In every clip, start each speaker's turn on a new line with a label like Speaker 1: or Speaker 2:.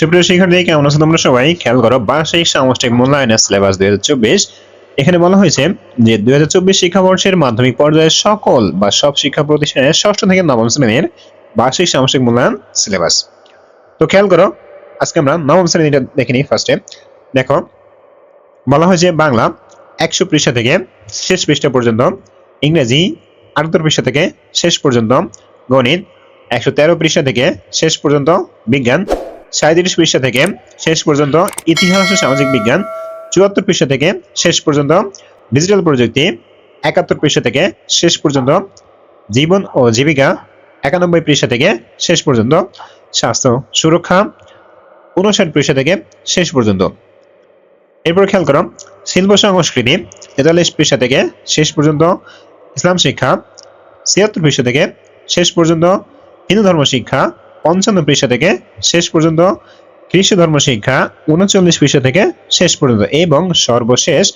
Speaker 1: সুপ্রিয় শিক্ষার্থী, কেমন আছো তোমরা সবাই? খেয়াল করো, বার্ষিক সামষ্টিক মূল্যায়নের সিলেবাস দুই হাজার চব্বিশ। এখানে বলা হয়েছে যে দুই হাজার চব্বিশ শিক্ষাবর্ষের মাধ্যমিক পর্যায়ের সকল বা সব শিক্ষা প্রতিষ্ঠানের ষষ্ঠ থেকে নবম শ্রেণির বার্ষিক সামষ্টিক মূল্যায়ন সিলেবাস তো খেয়াল করো, আজকে আমরা নবম শ্রেণীটা দেখে নিই ফার্স্টে দেখো, বলা হয়েছে বাংলা একশো পৃষ্ঠা থেকে শেষ পৃষ্ঠা পর্যন্ত, ইংরেজি আটাত্তর পৃষ্ঠা থেকে শেষ পর্যন্ত, গণিত একশো তেরো পৃষ্ঠা থেকে শেষ পর্যন্ত, বিজ্ঞান সাঁত্রিশ পৃষ্ঠা থেকে শেষ পর্যন্ত ইতিহাস ও সামাজিক বিজ্ঞান, চুয়াত্তর পৃষ্ঠা থেকে শেষ পর্যন্ত ডিজিটাল প্রযুক্তি, একাত্তর পৃষ্ঠা থেকে শেষ পর্যন্ত জীবন ও জীবিকা, একানব্বই পৃষ্ঠা থেকে শেষ পর্যন্ত স্বাস্থ্য সুরক্ষা উনষাট পৃষ্ঠা থেকে শেষ পর্যন্ত। এরপর খেয়াল করো, শিল্প সংস্কৃতি, তেতাল্লিশ পৃষ্ঠা থেকে শেষ পর্যন্ত ইসলাম শিক্ষা, ছিয়াত্তর পৃষ্ঠা থেকে শেষ পর্যন্ত হিন্দু ধর্ম শিক্ষা পঞ্চান্ন পৃষ্ঠা থেকে শেষ পর্যন্ত খ্রিস্ট ধর্ম শিক্ষা উনচল্লিশ পৃষ্ঠা থেকে শেষ পর্যন্ত এবং সর্বশেষ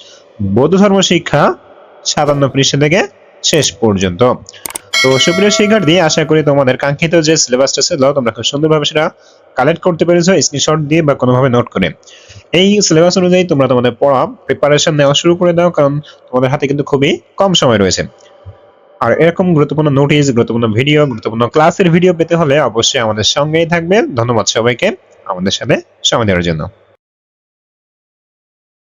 Speaker 1: বৌদ্ধ ধর্ম শিক্ষা সাতান্ন পৃষ্ঠা থেকে শেষ পর্যন্ত। তো সুপ্রিয় শিক্ষার্থী, আশা করি তোমাদের কাঙ্ক্ষিত যে সিলেবাসটা ছিল, তোমরা খুব সুন্দরভাবে সেটা কালেক্ট করতে পেরেছ স্ক্রিনশট দিয়ে বা কোনোভাবে নোট করে। এই সিলেবাস অনুযায়ী তোমরা তোমাদের পড়া প্রিপারেশন নেওয়া শুরু করে দাও, কারণ তোমাদের হাতে কিন্তু খুবই কম সময় রয়েছে। আর এরকম গুরুত্বপূর্ণ নোটিশ গুরুত্বপূর্ণ ভিডিও গুরুত্বপূর্ণ ক্লাসের ভিডিও পেতে হলে অবশ্যই আমাদের সঙ্গেই থাকবেন। ধন্যবাদ সবাইকে আমাদের সাথে সময় দেওয়ার জন্য।